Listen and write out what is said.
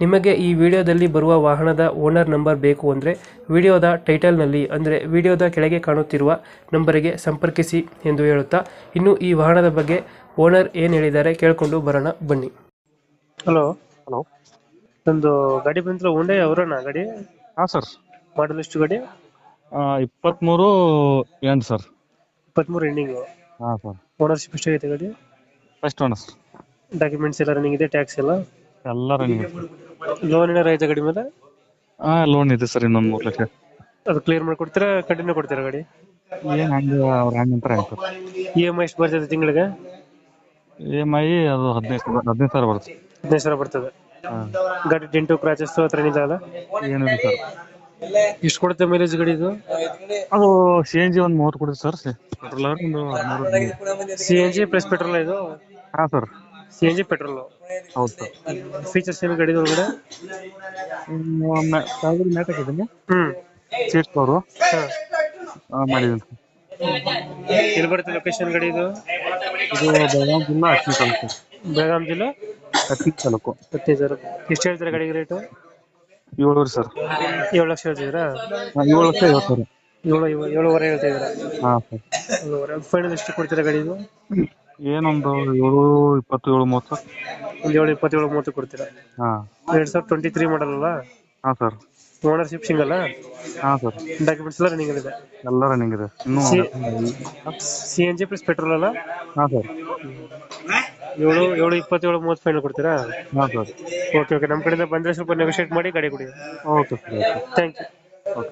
ನಿಮಗೆ ಈ ವಿಡಿಯೋದಲ್ಲಿ ಬರುವ ವಾಹನದ ಓನರ್ ನಂಬರ್ ಬೇಕು ಅಂದರೆ ವಿಡಿಯೋದ ಟೈಟಲ್ನಲ್ಲಿ ಅಂದರೆ ವಿಡಿಯೋದ ಕೆಳಗೆ ಕಾಣುತ್ತಿರುವ ನಂಬರಿಗೆ ಸಂಪರ್ಕಿಸಿ ಎಂದು ಹೇಳುತ್ತಾ ಇನ್ನು ಈ ವಾಹನದ ಬಗ್ಗೆ ಓನರ್ ಏನು ಹೇಳಿದ್ದಾರೆ ಕೇಳಿಕೊಂಡು ಬರೋಣ ಬನ್ನಿ. ಹಲೋ. ಹಲೋ. ಒಂದು ಗಾಡಿ ಬಂದ್ರೆ ಒಂದೇ ಅವರಣ್ಣ ಗಾಡಿ? ಹಾಂ ಸರ್. ಮಾಡಲ್ ಎಷ್ಟು ಗಾಡಿ? ಇಪ್ಪತ್ತ್ಮೂರು ಎಂಟು ಸರ್? ಇಪ್ಪತ್ಮೂರು ಎಂಡಿಂಗು ಹಾಂ ಸರ್. ಓನರ್ಶಿಪ್ ಎಷ್ಟಾಗೈತೆ ಗಾಡಿ? ಫಸ್ಟ್ ಓನರ್ ಡಾಕ್ಯುಮೆಂಟ್ಸ್ ಎಲ್ಲ ರನ್ನಿಂಗ್ ಇದೆ ಟ್ಯಾಕ್ಸ್ ಎಲ್ಲ? ಎಲ್ಲ ರನ್ನಿಂಗ್ ಲೋನ್ ಏನಾರ ಐತೆ ಗಾಡಿ ಮೇಲೆ? ಹಾ ಲೋನ್ ಇದೆ ಸರ್ ಇನ್ನೊಂದು ಮೂರು ಲಕ್ಷ. ಅದು ಕ್ಲಿಯರ್ ಮಾಡ್ಕೊಡ್ತೀರಾ ಕಂಟಿನ್ಯೂ ಕೊಡ್ತೀರಾ ಗಾಡಿ? ಏನು ಹಂಗೆ ಅವ್ರ ಹಂಗೆ ಅಂತಾರೆ ಹಂಗೆ ಸರ್ ಇ ಎಂ ಐ ಎಷ್ಟು ಬರ್ತದೆ ತಿಂಗಳಿಗೆ? ಇ ಎಂ ಐ ಅದು ಹದಿನೈದು ಹದಿನೈದು ಸಾವಿರ ಬರುತ್ತೆ. ಹದಿನೈದು ಸಾವಿರ ಬರ್ತದೆ. ಗಾಡಿ ಡೆಂಟು ಕ್ರಾಚಸ್ ಹತ್ರ ಏನಿಲ್ಲ ಇಲ್ಲ ಸರ್. ಎಷ್ಟು ಕೊಡುತ್ತೆ ಮೈಲೇಜ್ ಗಾಡಿ ಇದು? ಅದು ಸಿ ಎನ್ ಜಿ ಒಂದು ಮೂವತ್ತು ಕೊಡುತ್ತೆ ಸರ್. ಪೆಟ್ರೋಲ್ ಒಂದು C N G plus petrol ಇದು? ಹಾಂ sir. C N G petrol ಹೌದು ಸರ್. ಫೀಚರ್ಸ್ ಏನು ಗಾಡಿ ಒಳಗಡೆ? ಸಾವಿರ ಮ್ಯಾಟ್ ಹಾಕಿದ್ದೀನಿ? ಹ್ಮ್. Seat cover. ಮಾಡಿದ್ದೀನಿ ಎಲ್ಲಿ ಬರುತ್ತೆ ಲೊಕೇಶನ್ ಗಾಡಿ ಇದು? ಇದು ಬೆಳಗಾವಿ ಜಿಲ್ಲಾ ಹತ್ತನೇ ತಾಲೂಕು. ಬೆಳಗಾಂ ಜಿಲ್ಲಾ? ಹತ್ತನೇ ತಾಲೂಕು. ಹತ್ತೈದು ಸಾವಿರ. ಎಷ್ಟು ಹೇಳ್ತಾರೆ ಗಾಡಿಗೆ ರೇಟು ಏಳೂರು ಸರ್. ಏಳು ಲಕ್ಷ ಹೇಳ್ತಿದ್ದೀರಾ? ಏಳು ಲಕ್ಷ ಐವತ್ತು ಸಾವಿರ. ಏಳು ಏಳು- ಏಳುವರೆ ಹೇಳ್ತಿದ್ದೀರಾ? ಹಾಂ ಸರ್. ಏಳುವರೆ. ಫೈನಲ್ ಎಷ್ಟು ಕೊಡ್ತೀರಾ ಗಾಡಿ ಇದು? ಏನೊಂದು ಏಳು ಇಪ್ಪತ್ತು ಏಳು ಮೂವತ್ತು? ಒಂದು ಏಳು ಇಪ್ಪತ್ತೇಳು ಮೂವತ್ತು ಕೊಡ್ತೀರಾ? ಹಾಂ. ಎರಡು ಸಾವಿರದ ಟ್ವೆಂಟಿ ತ್ರೀ ಮಾಡಲ್ ಅಲ್ಲ? ಹಾಂ ಸರ್. ಓನರ್ಶಿಪ್ ಸಿಂಗಲ್ಲ ಹಾಂ ಸರ್. ಡಾಕ್ಯುಮೆಂಟ್ಸ್ ಎಲ್ಲ ರನ್ನಿಂಗ್ ಇದೆ? ಎಲ್ಲ ರನ್ನಿಂಗ್ ಇದೆ. ಇನ್ನೂ C N G plus petrol ಅಲ್ಲ? ಹಾಂ ಸರ್. ಏಳು ಏಳು ಇಪ್ಪತ್ತೇಳು ಮೂವತ್ತು ಫೈನಲ್ ಕೊಡ್ತೀರಾ? ಹಾಂ ಸರ್. ಓಕೆ ಓಕೆ ನಮ್ಮ ಕಡೆಯಿಂದ ಬಂದರೆ ಸ್ವಲ್ಪ ನೆಗೋಷಿಯೇಟ್ ಮಾಡಿ ಗಾಡಿ ಕೊಡಿ. Okay sir. Okay thank you okay